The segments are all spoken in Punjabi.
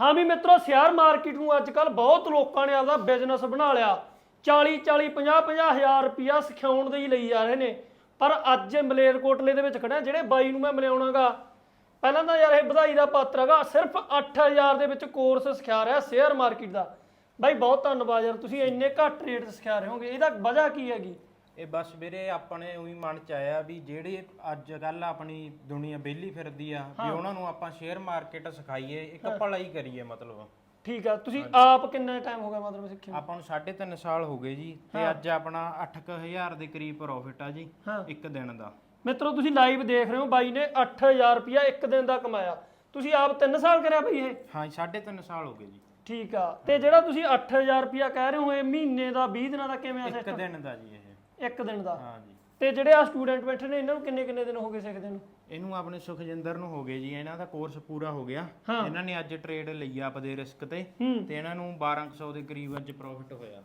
ਹਾਂ ਵੀ ਮਿੱਤਰੋ, ਸ਼ੇਅਰ ਮਾਰਕੀਟ ਨੂੰ ਅੱਜ ਕੱਲ ਬਹੁਤ ਲੋਕਾਂ ਨੇ ਆਪਦਾ ਬਿਜ਼ਨਸ ਬਣਾ ਲਿਆ। 40 40 50 50 ਹਜ਼ਾਰ ਰੁਪਿਆ ਸਿਖਾਉਣ ਦੇ ਹੀ ਲਈ ਜਾ ਰਹੇ ਨੇ। ਪਰ ਅੱਜ ਮਲੇਰਕੋਟਲੇ ਦੇ ਵਿੱਚ ਖੜਿਆ ਜਿਹੜੇ ਬਾਈ ਨੂੰ ਮੈਂ ਮਿਲਾਉਣਾਗਾ। ਪਹਿਲਾਂ ਤਾਂ ਯਾਰ ਇਹ ਵਧਾਈ ਦਾ ਪਾਤਰ ਹੈਗਾ, ਸਿਰਫ 8000 ਦੇ ਵਿੱਚ ਕੋਰਸ ਸਿਖਾ ਰਿਹਾ ਸ਼ੇਅਰ ਮਾਰਕੀਟ ਦਾ। ਬਾਈ, ਬਹੁਤ ਧੰਨਵਾਦ ਯਾਰ, ਤੁਸੀਂ ਇੰਨੇ ਘੱਟ ਰੇਟ ਤੇ ਸਿਖਾ ਰਹੇ ਹੋਗੇ। ਇਹਦਾ ਵਜ੍ਹਾ ਕੀ ਹੈਗੀ? ਇਹ ਬਸ ਵੀਰੇ ਆਪਣੇ ਉਹੀ ਮਨ ਚ ਆਇਆ ਵੀ ਜਿਹੜੇ ਅੱਜ ਕੱਲ ਆਪਣੀ ਦੁਨੀਆ ਬੇਲੀ ਫਿਰਦੀ ਆ ਵੀ ਉਹਨਾਂ ਨੂੰ ਆਪਾਂ ਸ਼ੇਅਰ ਮਾਰਕੀਟ ਸਿਖਾਈਏ ਇੱਕ ਭਲਾਈ ਕਰੀਏ ਮਤਲਬ। ਠੀਕ ਆ ਤੁਸੀਂ ਆਪ ਕਿੰਨਾ ਟਾਈਮ ਹੋ ਗਿਆ ਮਤਲਬ ਸਿੱਖੇ ਨੂੰ? ਆਪਾਂ ਨੂੰ 3.5 ਸਾਲ ਹੋ ਗਏ ਜੀ ਤੇ ਅੱਜ ਆਪਣਾ 8000 ਦੇ ਕਰੀਬ ਪ੍ਰੋਫਿਟ ਆ ਜੀ ਹਾਂ। ਇੱਕ ਦਿਨ ਦਾ। ਮਿੱਤਰੋ ਤੁਸੀਂ ਲਾਈਵ ਦੇਖ ਰਹੇ ਹੋ ਬਾਈ ਨੇ 8000 ਰੁਪਿਆ ਇੱਕ ਦਿਨ ਦਾ ਕਮਾਇਆ। ਤੁਸੀਂ ਆਪ 3 ਸਾਲ ਕਰਿਆ ਬਈ ਇਹ? ਹਾਂ 3.5 ਸਾਲ ਹੋ ਗਏ ਜੀ। ਠੀਕ ਆ ਤੇ ਜਿਹੜਾ ਤੁਸੀਂ 8000 ਰੁਪਿਆ ਕਹਿ ਰਹੇ ਹੋ ਇਹ ਮਹੀਨੇ ਦਾ 20 ਦਿਨਾਂ ਦਾ ਕਿਵੇਂ ਆ ਇੱਕ ਦਿਨ ਦਾ ਜੀ ਇਹ। ਇੱਕ ਦਿਨ ਦਾ। ਹਾਂ ਜੀ। ਤੇ ਜਿਹੜੇ ਆ ਸਟੂਡੈਂਟ ਬੈਠੇ ਨੇ ਇਹਨਾਂ ਨੂੰ ਕਿੰਨੇ ਕਿੰਨੇ ਦਿਨ ਹੋ ਗਏ ਸਿੱਖਦੇ ਨੂੰ? ਇਹਨੂੰ ਆਪਣੇ ਸੁਖਜਿੰਦਰ ਨੂੰ ਹੋ ਗਏ ਜੀ ਇਹਨਾਂ ਦਾ ਕੋਰਸ ਪੂਰਾ ਹੋ ਗਿਆ। ਇਹਨਾਂ ਨੇ ਅੱਜ ਟ੍ਰੇਡ ਲਈ ਆ ਆਪਦੇ ਰਿਸਕ ਤੇ। ਹੂੰ। ਤੇ ਇਹਨਾਂ ਨੂੰ 1200 ਦੇ ਕਰੀਬ ਅੱਜ ਪ੍ਰੋਫਿਟ ਹੋਇਆ।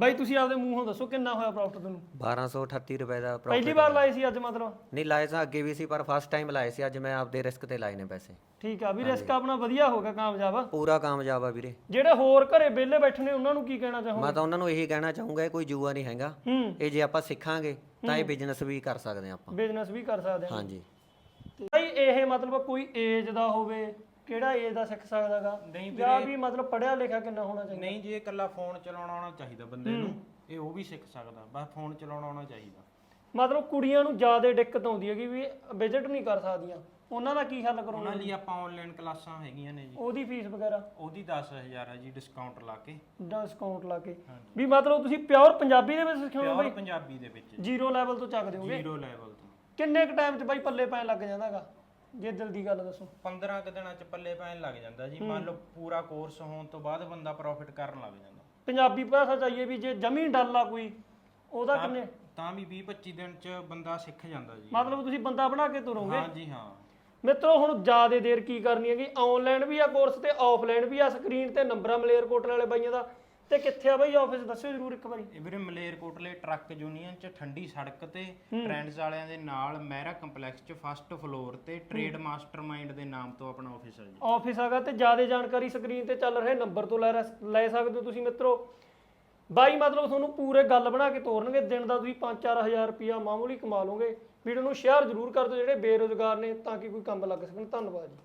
ਬਾਈ ਤੁਸੀਂ ਆਪਦੇ ਮੂੰਹੋਂ ਦੱਸੋ ਕਿੰਨਾ ਹੋਇਆ ਪ੍ਰੋਫਿਟ ਤੁਹਾਨੂੰ? 1238 ਰੁਪਏ ਦਾ ਪਹਿਲੀ ਪ੍ਰੋਫਿਟ ਵਾਰ ਲਾਏ ਸੀ ਅੱਜ ਮਤਲਬ? ਨਹੀਂ ਲਾਏ ਤਾਂ ਅੱਗੇ ਵੀ ਸੀ ਪਰ ਫਸਟ ਟਾਈਮ ਲਾਏ ਸੀ ਅੱਜ ਮੈਂ ਆਪਦੇ ਰਿਸਕ ਤੇ ਲਾਏ ਨੇ ਪੈਸੇ। ਠੀਕ ਆ ਵੀ ਰਿਸਕ ਆਪਣਾ ਵਧੀਆ ਹੋ ਗਿਆ ਕਾਮਯਾਬ। ਆ ਪੂਰਾ ਕਾਮਯਾਬ ਆ ਵੀਰੇ। ਜਿਹੜੇ ਹੋਰ ਘਰੇ ਵਿਹਲੇ ਬੈਠੇ ਨੇ ਉਹਨਾਂ ਨੂੰ ਕੀ ਕਹਿਣਾ ਚਾਹੋ ਮੈਂ ਤਾਂ ਉਹਨਾਂ ਨੂੰ ਇਹੀ ਕਹਿਣਾ ਚਾਹੂੰਗਾ ਇਹ ਕੋਈ ਜੂਆ ਨਹੀਂ ਹੈਗਾ। ਹੂੰ। ਇਹ ਜੇ ਆਪਾਂ ਸਿੱਖਾਂਗੇ ਤਾਂ ਇਹ ਬਿਜ਼ਨਸ ਵੀ ਕਰ ਸਕਦੇ ਹਾਂ ਆਪਾਂ। ਬਿਜ਼ਨਸ ਵੀ ਕਰ ਸਕਦੇ ਆ ਹਾਂਜੀ। ਤੇ ਬਾਈ ਇਹ ਮਤਲਬ ਕੋਈ ਏਜ ਦਾ ਹੋਵੇ ਕਿਹੜਾ ਏਜ ਦਾ ਸਿੱਖ ਸਕਦਾਗਾ ਨਹੀਂ ਜਾਂ ਵੀ ਮਤਲਬ ਪੜਿਆ ਲਿਖਿਆ ਕਿੰਨਾ ਹੋਣਾ ਚਾਹੀਦਾ? ਨਹੀਂ ਜੀ ਇਹ ਇਕੱਲਾ ਫੋਨ ਚਲਾਉਣਾ ਆਉਣਾ ਚਾਹੀਦਾ ਬੰਦੇ ਨੂੰ ਇਹ ਉਹ ਵੀ ਸਿੱਖ ਸਕਦਾ ਬਸ ਫੋਨ ਚਲਾਉਣਾ ਆਉਣਾ ਚਾਹੀਦਾ। ਮਤਲਬ ਕੁੜੀਆਂ ਨੂੰ ਜ਼ਿਆਦਾ ਦਿੱਕਤ ਆਉਂਦੀ ਹੈਗੀ ਵੀ ਵਿਜ਼ਿਟ ਨਹੀਂ ਕਰ ਸਕਦੀਆਂ। ਉਹਨਾਂ ਦਾ ਕੀ ਹੱਲ ਕਰੋਗੇ? ਉਹਨਾਂ ਲਈ ਆਪਾਂ ਆਨਲਾਈਨ ਕਲਾਸਾਂ ਹੈਗੀਆਂ ਨੇ ਜੀ। ਉਹਦੀ ਫੀਸ ਵਗੈਰਾ? ਉਹਦੀ 10000 ਹੈ ਜੀ ਡਿਸਕਾਊਂਟ ਲਾ ਕੇ। ਡਿਸਕਾਊਂਟ ਲਾ ਕੇ। ਵੀ ਮਤਲਬ ਤੁਸੀਂ ਪਿਓਰ ਪੰਜਾਬੀ ਦੇ ਵਿੱਚ ਸਿਖਾਉਂਦੇ ਪਿਓਰ ਪੰਜਾਬੀ ਦੇ ਵਿੱਚ ਜ਼ੀਰੋ ਲੈਵਲ ਤੋਂ ਚੱਕ ਦਿਓਗੇ ਜ਼ੀਰੋ ਲੈਵਲ ਤੋਂ। ਕਿੰਨੇ ਕ ਟਾਈਮ 'ਚ ਬਾਈ ਪੱਲੇ ਪੈਣ ਲੱਗ ਜਾਂਦਾਗਾ ਜੇ ਦਿਲ ਦੀ ਗੱਲ ਦੱਸੋ। 15 ਕੁ ਦਿਨਾਂ ਚ ਪੱਲੇ ਪੈਣ ਲੱਗ ਜਾਂਦਾ ਜੀ। ਮੰਨ ਲਓ ਪੂਰਾ ਕੋਰਸ ਹੋਣ ਤੋਂ ਬਾਅਦ ਬੰਦਾ ਪ੍ਰੋਫਿਟ ਕਰਨ ਲੱਗ ਜਾਂਦਾ। ਪੰਜਾਬੀ ਭਾਸ਼ਾ ਚਾਹੀਏ ਵੀ ਜੇ ਜਮੀ ਡੱਲ ਕੋਈ ਉਹਦਾ ਕਿੰਨੇ? ਤਾਂ ਵੀ 20 25 ਦਿਨ ਚ ਬੰਦਾ ਸਿੱਖ ਜਾਂਦਾ ਜੀ। ਮਤਲਬ ਤੁਸੀਂ ਬੰਦਾ ਬਣਾ ਕੇ ਤੁਰੋਗੇ? ਹਾਂ ਜੀ ਹਾਂ। ਮਿੱਤਰੋ ਹੁਣ ਜ਼ਿਆਦਾ ਦੇਰ ਕੀ ਕਰਨੀ ਹੈਗੀ? ਆਨਲਾਈਨ ਵੀ ਆ ਕੋਰਸ ਤੇ ਆਫਲਾਈਨ ਵੀ ਆ ਸਕਰੀਨ ਤੇ ਨੰਬਰਾਂ ਮਲੇਰਕੋਟਲੇ ਵਾਲੇ ਬਾਈਆਂ ਦਾ। ਤੇ ਕਿੱਥੇ ਆ ਬਾਈ ਆਫਿਸ ਦੱਸਿਓ ਜਰੂਰ ਇੱਕ ਵਾਰੀ। ਇਹ ਵੀਰੇ ਮਲੇਰਕੋਟਲੇ ਟਰੱਕ ਯੂਨੀਅਨ ਚ ਠੰਡੀ ਸੜਕ ਤੇ ਟ੍ਰੈਂਡਸ ਵਾਲਿਆਂ ਦੇ ਨਾਲ ਮਹਿਰਾ ਕੰਪਲੈਕਸ ਚ ਫਸਟ ਫਲੋਰ ਤੇ ਟ੍ਰੇਡ ਮਾਸਟਰਮਾਈਂਡ ਦੇ ਨਾਮ ਤੋਂ ਆਪਣਾ ਆਫਿਸ ਹੈ ਜੀ। ਆਫਿਸ ਹੈਗਾ ਤੇ ਜ਼ਿਆਦਾ ਜਾਣਕਾਰੀ ਸਕਰੀਨ ਤੇ ਚੱਲ ਰਹੇ ਨੰਬਰ ਤੋਂ ਲੈ ਰਸ- ਲੈ ਸਕਦੇ ਹੋ ਤੁਸੀਂ ਮਿੱਤਰੋ। ਬਾਈ ਮਤਲਬ ਤੁਹਾਨੂੰ ਪੂਰੇ ਗੱਲ ਬਣਾ ਕੇ ਤੋਰਨਗੇ ਦਿਨ ਦਾ ਤੁਸੀਂ 5-4000 ਰੁਪਿਆ ਮਾਮੂਲੀ ਕਮਾ ਲਓਗੇ। ਵੀਡੀਓ ਨੂੰ ਸ਼ੇਅਰ ਜ਼ਰੂਰ ਕਰ ਦਿਓ ਜਿਹੜੇ ਬੇਰੁਜ਼ਗਾਰ ਨੇ ਤਾਂ ਕਿ ਕੋਈ ਕੰਮ ਲੱਗ ਸਕਣ। ਧੰਨਵਾਦ ਜੀ।